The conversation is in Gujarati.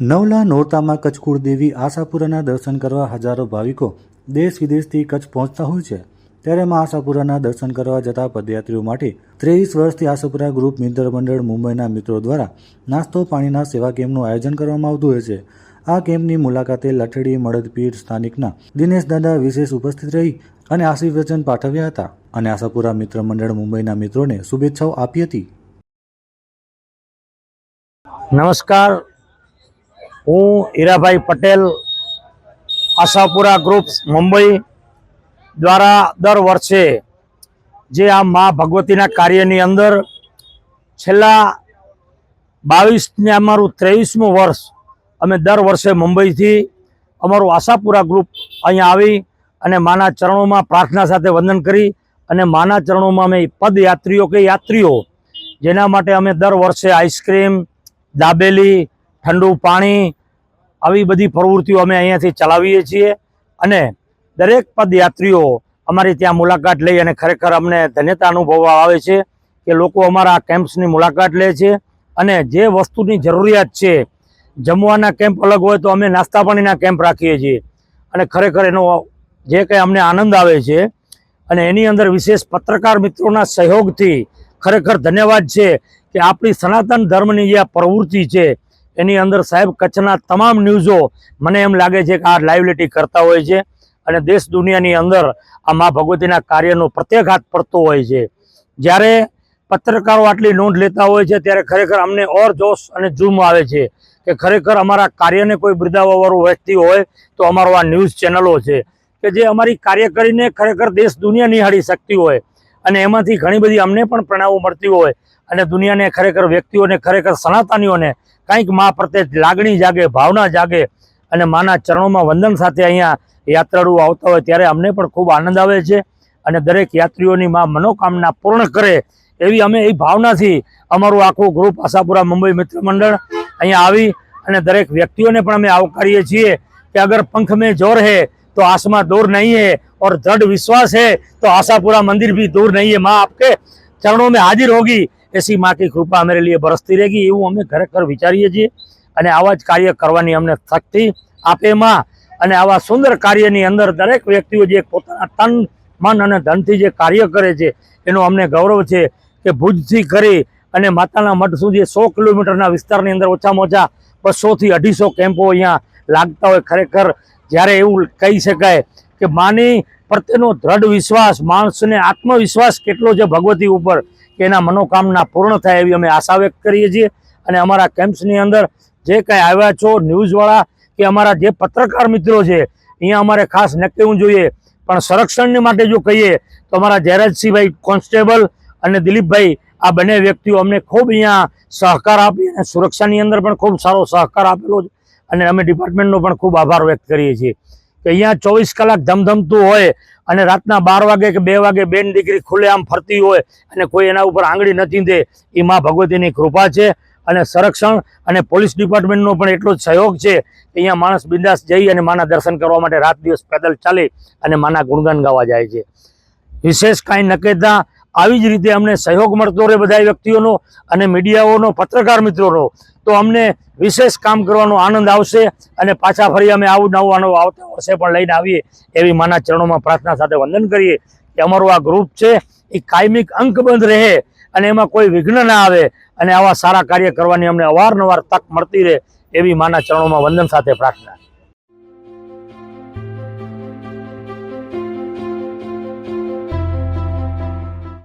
નવલા નોરતામાં કચ્છકુળ દેવી આશાપુરાના દર્શન કરવા હજારો ભાવિકો દેશ વિદેશથી કચ્છ પહોંચતા હોય છે. ત્યારે મા આશાપુરાના દર્શન કરવા જતા પદયાત્રીઓ માટે ત્રેવીસ વર્ષથી આશાપુરા ગ્રુપ મિત્ર મંડળ મુંબઈના મિત્રો દ્વારા નાસ્તો પાણીના સેવા કેમ્પનું આયોજન કરવામાં આવતું હોય છે. આ કેમ્પની મુલાકાતે લઠડી મળદપીર સ્થાનિકના દિનેશ દાદા વિશેષ ઉપસ્થિત રહી અને આશીર્વચન પાઠવ્યા હતા અને આશાપુરા મિત્ર મંડળ મુંબઈના મિત્રોને શુભેચ્છાઓ આપી હતી. નમસ્કાર. હું હીરાભાઈ પટેલ, આશાપુરા ગ્રુપ મુંબઈ દ્વારા દર વર્ષે જે આ મા ભગવતીના કાર્યની અંદર છેલ્લા બાવીસને અમારું ત્રેવીસમું વર્ષ અમે દર વર્ષે મુંબઈથી અમારું આશાપુરા ગ્રુપ અહીંયા આવી અને માના ચરણોમાં પ્રાર્થના સાથે વંદન કરી અને માના ચરણોમાં અમે પદયાત્રીઓ કે યાત્રીઓ જેના માટે અમે દર વર્ષે આઈસ્ક્રીમ દાબેલી, ઠંડુ પાણી આવી બધી પ્રવૃત્તિઓ અમે અહીંયાથી ચલાવીએ છીએ. અને દરેક પદયાત્રીઓ અમારી ત્યાં મુલાકાત લઈ અને ખરેખર અમને ધન્યતા અનુભવવા આવે છે કે લોકો અમારા કેમ્પ્સની મુલાકાત લે છે. અને જે વસ્તુની જરૂરિયાત છે, જમવાના કેમ્પ અલગ હોય તો અમે નાસ્તા પાણીના કેમ્પ રાખીએ છીએ. અને ખરેખર એનો જે કંઈ અમને આનંદ આવે છે અને એની અંદર વિશેષ પત્રકાર મિત્રોના સહયોગથી ખરેખર ધન્યવાદ છે કે આપણી સનાતન ધર્મની જે આ પ્રવૃત્તિ છે એની અંદર સાહેબ કચ્છના તમામ ન્યૂઝો મને એમ લાગે છે કે આ લાઇવલિટી કરતા હોય છે અને દેશ દુનિયાની અંદર આ મા ભગવતીના કાર્યનો પ્રત્યાઘાત પડતો હોય છે. જ્યારે પત્રકારો આટલી નોંધ લેતા હોય છે, ત્યારે ખરેખર અમને ઓર જોશ અને જૂમ આવે છે કે ખરેખર અમારા કાર્યને કોઈ બિરદાવવાવાળું વ્યક્તિ હોય તો અમારો આ ન્યૂઝ ચેનલો છે કે જે અમારી કાર્ય કરીને ખરેખર દેશ દુનિયા નિહાળી શકતી હોય. અને એમાંથી ઘણી બધી અમને પણ પ્રણામો મળતી હોય. અને દુનિયાને ખરેખર વ્યક્તિઓને, ખરેખર સનાતનીઓને કંઈક મા પ્રત્યે લાગણી જાગે, ભાવના જાગે અને માના ચરણોમાં વંદન સાથે અહીંયા યાત્રાળુઓ આવતા હોય ત્યારે અમને પણ ખૂબ આનંદ આવે છે. અને દરેક યાત્રીઓની માં મનોકામના પૂર્ણ કરે એવી અમે એ ભાવનાથી અમારું આખું ગ્રુપ આશાપુરા મુંબઈ મિત્ર મંડળ અહીંયા આવી અને દરેક વ્યક્તિઓને પણ અમે આવકારીએ છીએ કે અગર પંખ મેં જોર હે तो आसमां दूर नहीं है और दृढ़ विश्वास है तो आशापुरा मंदिर भी दूर नहीं है माँ आपके चरणों में हाजिर होगी ऐसी माँ की કૃપા मेरे लिए बरसती रहेगी એવું અમે ખરેખર વિચારીએ છીએ અને આવા જ કાર્ય કરવાની અમને શક્તિ આપે માં અને આવા સુંદર કાર્યની અંદર દરેક વ્યક્તિઓ જે પોતાના તન મન અને ધનથી જે કાર્ય કરે છે એનું અમને ગૌરવ છે કે ભુજથી કરી અને માતાના મઠ સુધી સો કિલોમીટરના વિસ્તારની અંદર ઓછામાં ઓછા બસોથી અઢીસો કેમ્પો અહીંયા લાગતા હોય ખરેખર જ્યારે એવું કહી શકાય કે માની પ્રત્યેનો દ્રઢ વિશ્વાસ, માણસને આત્મવિશ્વાસ કેટલો છે ભગવતી ઉપર કે એના મનોકામના પૂર્ણ થાય એવી અમે આશા વ્યક્ત કરીએ છીએ. અને અમારા કેમ્પ્સની અંદર જે કંઈ આવ્યા છો ન્યૂઝવાળા કે અમારા જે પત્રકાર મિત્રો છે, અહીંયા અમારે ખાસ નક્કી જોઈએ. પણ સંરક્ષણને માટે જો કહીએ તો અમારા જયરાજસિંહભાઈ કોન્સ્ટેબલ અને દિલીપભાઈ આ બંને વ્યક્તિઓ અમને ખૂબ અહીંયા સહકાર આપી અને સુરક્ષાની અંદર પણ ખૂબ સારો સહકાર આપેલો છે. અને અમે ડિપાર્ટમેન્ટનો પણ ખૂબ આભાર વ્યક્ત કરીએ છીએ કે અહીંયા ચોવીસ કલાક ધમધમતું હોય અને રાતના બાર વાગે કે બે વાગે બેન દીકરી ખુલ્લે આમ ફરતી હોય અને કોઈ એના ઉપર આંગળી નથી દે એ માં ભગવતીની કૃપા છે અને સંરક્ષણ અને પોલીસ ડિપાર્ટમેન્ટનો પણ એટલો જ સહયોગ છે કે અહીંયા માણસ બિંદાસ જઈ અને માના દર્શન કરવા માટે રાત દિવસ પેદલ ચાલી અને માના ગુણગાન ગાવા જાય છે. વિશેષ કાંઈ ન કહેતા, આવી જ રીતે અમને સહયોગ મળતો રહે બધા વ્યક્તિઓનો અને મીડિયાઓનો, પત્રકાર મિત્રોનો. તો અમને વિશેષ કામ કરવાનો આનંદ આવશે અને પાછા ફરી અમે આવું નવું આનું આવતા વર્ષે પણ લઈને આવીએ એવી માના ચરણોમાં પ્રાર્થના સાથે વંદન કરીએ કે અમારું આ ગ્રુપ છે, એ કાયમિક અંકબંધ રહે અને એમાં કોઈ વિઘ્ન ના આવે અને આવા સારા કાર્ય કરવાની અમને અવારનવાર તક મળતી રહે એવી માના ચરણોમાં વંદન સાથે પ્રાર્થના.